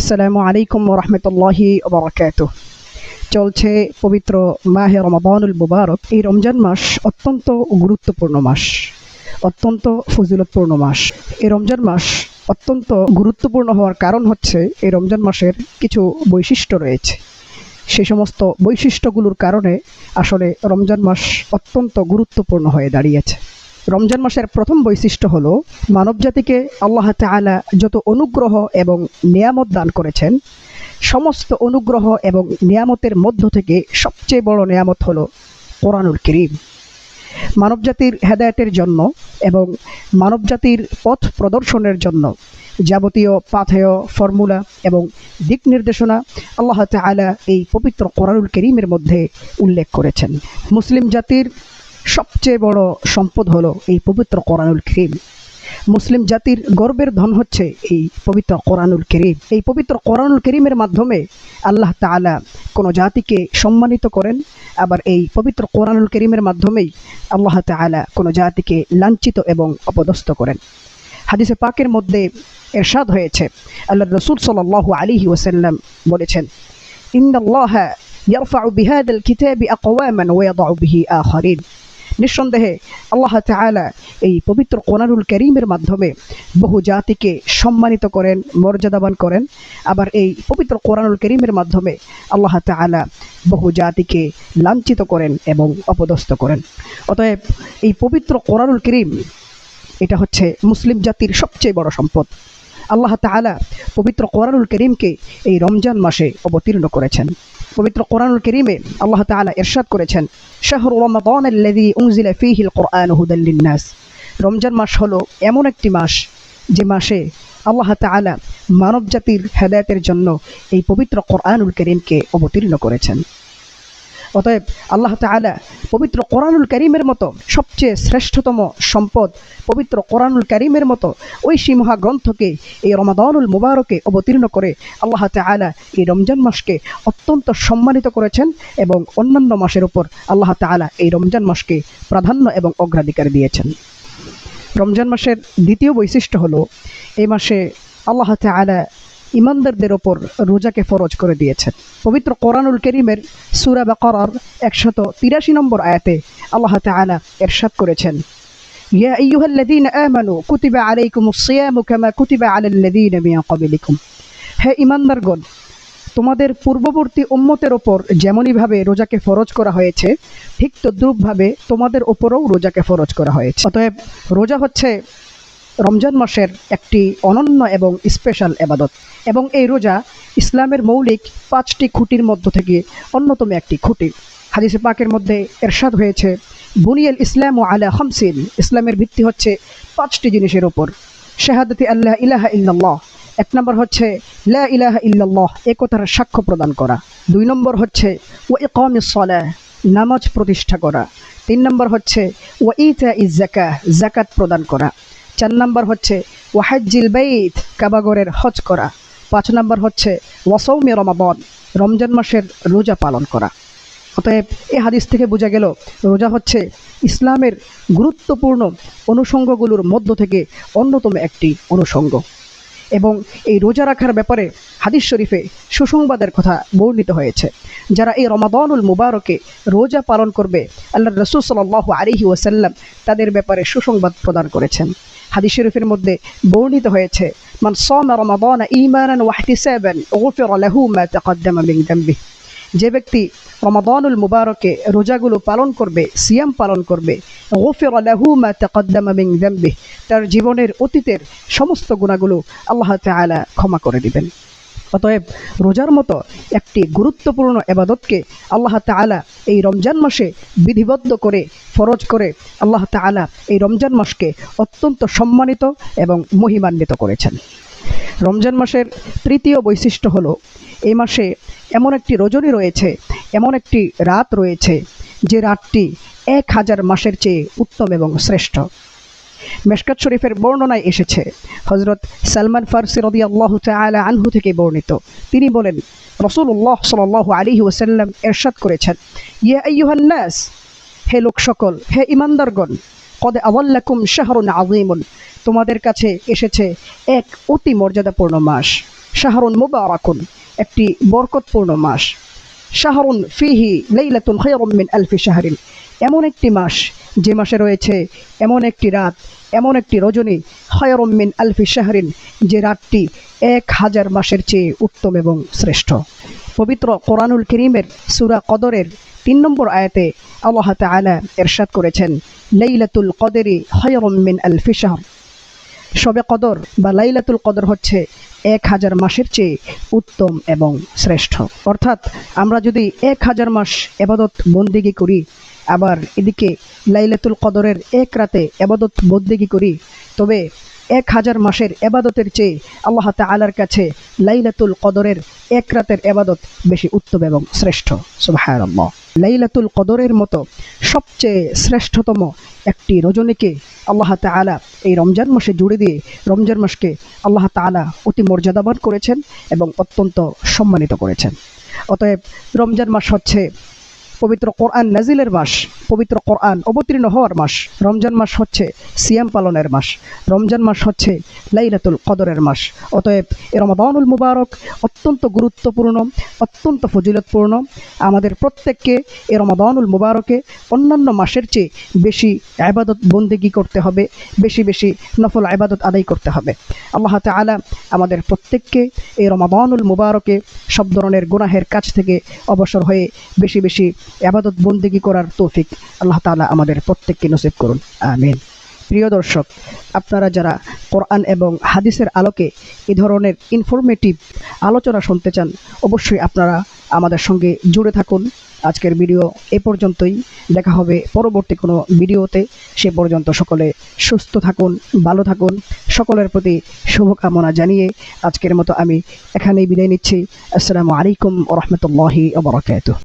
আসসালামু আলাইকুম রহমতুল্লাহি ওবরাকাত চলছে পবিত্র মাহে রমাবানুল মুবারক। এই রমজান মাস অত্যন্ত গুরুত্বপূর্ণ মাস, অত্যন্ত ফজিলতপূর্ণ মাস। এই রমজান মাস অত্যন্ত গুরুত্বপূর্ণ হওয়ার কারণ হচ্ছে এই রমজান মাসের কিছু বৈশিষ্ট্য রয়েছে। সেই সমস্ত বৈশিষ্ট্যগুলোর কারণে আসলে রমজান মাস অত্যন্ত গুরুত্বপূর্ণ হয়ে দাঁড়িয়েছে। রমজান মাসের প্রথম বৈশিষ্ট্য হলো মানবজাতিকে আল্লাহ তাআলা যত অনুগ্রহ এবং নিয়ামত দান করেছেন, সমস্ত অনুগ্রহ এবং নিয়ামতের মধ্য থেকে সবচেয়ে বড় নিয়ামত হলো কোরআনুল করিম। মানবজাতির হেদায়েতের জন্য এবং মানবজাতির পথ প্রদর্শনের জন্য যাবতীয় পাথেয় ফর্মুলা এবং দিক নির্দেশনা আল্লাহ তাআলা এই পবিত্র কোরআনুল করিমের মধ্যে উল্লেখ করেছেন। মুসলিম জাতির সবচেয়ে বড় সম্পদ হলো এই পবিত্র কোরআনুল করিম। মুসলিম জাতির গর্বের ধন হচ্ছে এই পবিত্র কোরআনুল করিম। এই পবিত্র কোরআনুল করিমের মাধ্যমে আল্লাহ তাআলা কোনো জাতিকে সম্মানিত করেন, আবার এই পবিত্র কোরআনুল করিমের মাধ্যমেই আল্লাহ তাআলা কোনো জাতিকে লাঞ্ছিত এবং অপদস্থ করেন। হাদিসে পাকের মধ্যে এরশাদ হয়েছে আল্লাহ রসুল সাল্লাল্লাহু আলাইহি ওয়াসাল্লাম বলেছেন ইয়ারফাউ বিহাদাল কিতাবি আকওয়ামান ওয়া ইয়াদাউ বিহি আখারিন। নিঃসন্দেহে আল্লাহ তাআলা এই পবিত্র কোরআনুল করিমের মাধ্যমে বহু জাতিকে সম্মানিত করেন, মর্যাদাবান করেন। আবার এই পবিত্র কোরআনুল করিমের মাধ্যমে আল্লাহ তাআলা বহু জাতিকে লাঞ্ছিত করেন এবং অপদস্থ করেন। অতএব এই পবিত্র কোরআনুল করিম এটা হচ্ছে মুসলিম জাতির সবচেয়ে বড় সম্পদ। আল্লাহ তাআলা পবিত্র কোরআনুল করিমকে এই রমজান মাসে অবতীর্ণ করেছেন। পবিত্র কোরআনুল করিমে আল্লাহ তালা ইরশাদ করেছেন, শাহরু রমাদান কুরআন হুদাল রমজান মাস হলো এমন একটি মাস, যে মাসে আল্লাহ তালা মানব জাতির হেদায়তের জন্য এই পবিত্র কোরআনুল করিমকে অবতীর্ণ করেছেন। অতএব আল্লাহ তাআলা পবিত্র কোরআনুল করিমের মতো সবচেয়ে শ্রেষ্ঠতম সম্পদ পবিত্র কোরআনুল করিমের মতো ঐশী মহাগ্রন্থকে এই রমাদানুল মুবারকে অবতীর্ণ করে আল্লাহ তাআলা এই রমজান মাসকে অত্যন্ত সম্মানিত করেছেন এবং অন্যান্য মাসের উপর আল্লাহ তাআলা এই রমজান মাসকে প্রাধান্য এবং অগ্রাধিকার দিয়েছেন। রমজান মাসের দ্বিতীয় বৈশিষ্ট্য হলো, এই মাসে আল্লাহ তাআলা ইমানদারদের ওপর রোজাকে ফরজ করে দিয়েছেন। পবিত্র কোরআনুল করিমের সুরা বা করার একশত তিরাশি নম্বর আয়াতে আল্লাহ তাআলা এরশাদ করেছেন, ইয়া আইয়ুহাল্লাযীনা আমানু কুতিবা আলাইকুমুস সিয়ামু কামা কুতিবা আলাল লাযীনা মিন ক্বাবলিকুম। হে ইমানদারগণ, তোমাদের পূর্ববর্তী উম্মতের ওপর যেমনইভাবে রোজাকে ফরজ করা হয়েছে, ঠিক তদ্রূপভাবে তোমাদের ওপরও রোজাকে ফরজ করা হয়েছে। অতএব রোজা হচ্ছে রমজান মাসের একটি অনন্য এবং স্পেশাল এবাদত। এবং এই রোজা ইসলামের মৌলিক পাঁচটি খুঁটির মধ্য থেকে অন্যতম একটি খুঁটি। হাদিসে পাকের মধ্যে এরশাদ হয়েছে, বুনিয়াল ইসলাম ও আলা হামসিন ইসলামের ভিত্তি হচ্ছে পাঁচটি জিনিসের ওপর শাহাদতি আল্লাহ ইলাহা ইল্লাল্লাহ। এক নম্বর হচ্ছে, লা ইলাহা ইল্লাল্লাহ একতার সাক্ষ্য প্রদান করা। দুই নম্বর হচ্ছে ও ইকামিস সালাহ নামাজ প্রতিষ্ঠা করা। তিন নম্বর হচ্ছে ও ইতা ইজ জাকা জাকাত প্রদান করা। চার নম্বর হচ্ছে ওয়াহাজ্জিল বাইত কাবাগরের হজ করা। পাঁচ নম্বর হচ্ছে ওয়াসৌমি রমাবন রমজান মাসের রোজা পালন করা। অতএব এ হাদিস থেকে বোঝা গেল, রোজা হচ্ছে ইসলামের গুরুত্বপূর্ণ অনুষঙ্গগুলোর মধ্য থেকে অন্যতম একটি অনুষঙ্গ। এবং এই রোজা রাখার ব্যাপারে হাদিস শরীফে সুসংবাদের কথা বর্ণিত হয়েছে। যারা এই রমাদানুল মুবারকে রোজা পালন করবে, আল্লাহ রসুল সাল্লাহ আলিহি ওয়াসাল্লাম তাদের ব্যাপারে সুসংবাদ প্রদান করেছেন। হাদিস শরীফের মধ্যে বর্ণিত হয়েছে, মান সামা রমাদান ইমান ওয়া ইহতিসাবান গুফিরা লাহু মা তাকদ্দামা মিন যে ব্যক্তি রমাদানুল মুবারকে রোজাগুলো পালন করবে, সিয়াম পালন করবে, গুফিরা লাহু মা তাকদ্দামা যামবিহি, তার জীবনের অতীতের সমস্ত গুণাগুলো আল্লাহ তাআলা ক্ষমা করে দিবেন। অতএব রোজার মতো একটি গুরুত্বপূর্ণ এবাদতকে আল্লাহ তাআলা এই রমজান মাসে বিধিবদ্ধ করে, ফরজ করে আল্লাহ তাআলা এই রমজান মাসকে অত্যন্ত সম্মানিত এবং মহিমান্বিত করেছেন। রমজান মাসের তৃতীয় বৈশিষ্ট্য হলো এই মাসে এমন একটি রজনী রয়েছে, এমন একটি রাত রয়েছে, যে রাতটি এক হাজার মাসের চেয়ে উত্তম এবং শ্রেষ্ঠ। মেশকাত শরীফের বর্ণনায় এসেছে হজরত সালমান ফারসি রদি আল্লাহ আনহু থেকে বর্ণিত। তিনি বলেন রসুল্লাহ সাল আলী ওসাল্লাম এরশাদ করেছেন, ইয়া হে লোক সকল হে ইমানদারগণ কদে আওয়াল্লাকুম শাহরুন আজিমুন তোমাদের কাছে এসেছে এক অতি মর্যাদাপূর্ণ মাস। শাহরুন মুবারাকুন, একটি বরকতপূর্ণ মাস। শাহরুন ফিহি লাইলাতুন খায়রুম মিন আলফি শাহরিন। এমন একটি মাস, যে মাসে রয়েছে এমন একটি রাত, এমন একটি রজনী, খায়রুম মিন আলফি শাহরিন, যে রাতটি এক হাজার মাসের চেয়ে উত্তম এবং শ্রেষ্ঠ। পবিত্র কোরআনুল করিমের সুরা কদরের তিন নম্বর আয়াতে আল্লাহ তাআলা এরশাদ করেছেন, লাইলাতুল কদরি খায়রুম মিন আলফি শাহর। শবে কদর বা লাইলাতুল কদর হচ্ছে এক হাজার মাসের চেয়ে উত্তম এবং শ্রেষ্ঠ। অর্থাৎ আমরা যদি এক হাজার মাস এবাদত বন্দিগি করি আবার এদিকে লাইলাতুল কদরের এক রাতে এবাদত বন্দিগি করি, তবে এক হাজার মাসের এবাদতের চেয়ে আল্লাহ তাআলার কাছে লাইলাতুল কদরের এক রাতের এবাদত বেশি উত্তম এবং শ্রেষ্ঠ। সুবহানাল্লাহ। লাইলাতুল কদরের মতো সবচেয়ে শ্রেষ্ঠতম একটি রজনীকে আল্লাহ তাআলা এই রমজান মাসে জুড়ে দিয়ে রমজান মাসকে আল্লাহ তাআলা অতি মর্যাদাবান করেছেন এবং অত্যন্ত সম্মানিত করেছেন। অতএব রমজান মাস হচ্ছে পবিত্র কোরআন নাজিলের মাস, পবিত্র কোরআন অবতীর্ণ হওয়ার মাস, রমজান মাস হচ্ছে সিয়াম পালনের মাস, রমজান মাস হচ্ছে লাইলাতুল কদরের মাস। অতএব এ রমাদানুল মুবারক অত্যন্ত গুরুত্বপূর্ণ, অত্যন্ত ফজিলতপূর্ণ। আমাদের প্রত্যেককে এ রমাদানুল মুবারকে অন্যান্য মাসের চেয়ে বেশি আবাদত বন্দেগি করতে হবে, বেশি বেশি নফল আবাদত আদায় করতে হবে। আল্লাহ তাআলা আমাদের প্রত্যেককে এই রমাদানুল মুবারকে সব ধরনের গুনাহের কাছ থেকে অবসর হয়ে বেশি বেশি আবাদত বন্দেগি করার তৌফিক আল্লাহ তাআলা আমাদের প্রত্যেককে নসিব করুন। আমিন। প্রিয় দর্শক, আপনারা যারা কোরআন এবং হাদিসের আলোকে এ ধরনের ইনফরমেটিভ আলোচনা শুনতে চান, অবশ্যই আপনারা আমাদের সঙ্গে জুড়ে থাকুন। আজকের ভিডিও এ পর্যন্তই। দেখা হবে পরবর্তী কোনো ভিডিওতে। সে পর্যন্ত সকলে সুস্থ থাকুন, ভালো থাকুন। সকলের প্রতি শুভকামনা জানিয়ে আজকের মতো আমি এখানেই বিদায় নিচ্ছি। আসসালামু আলাইকুম ওরহমতুল্লাহি ওবরাকাতুহ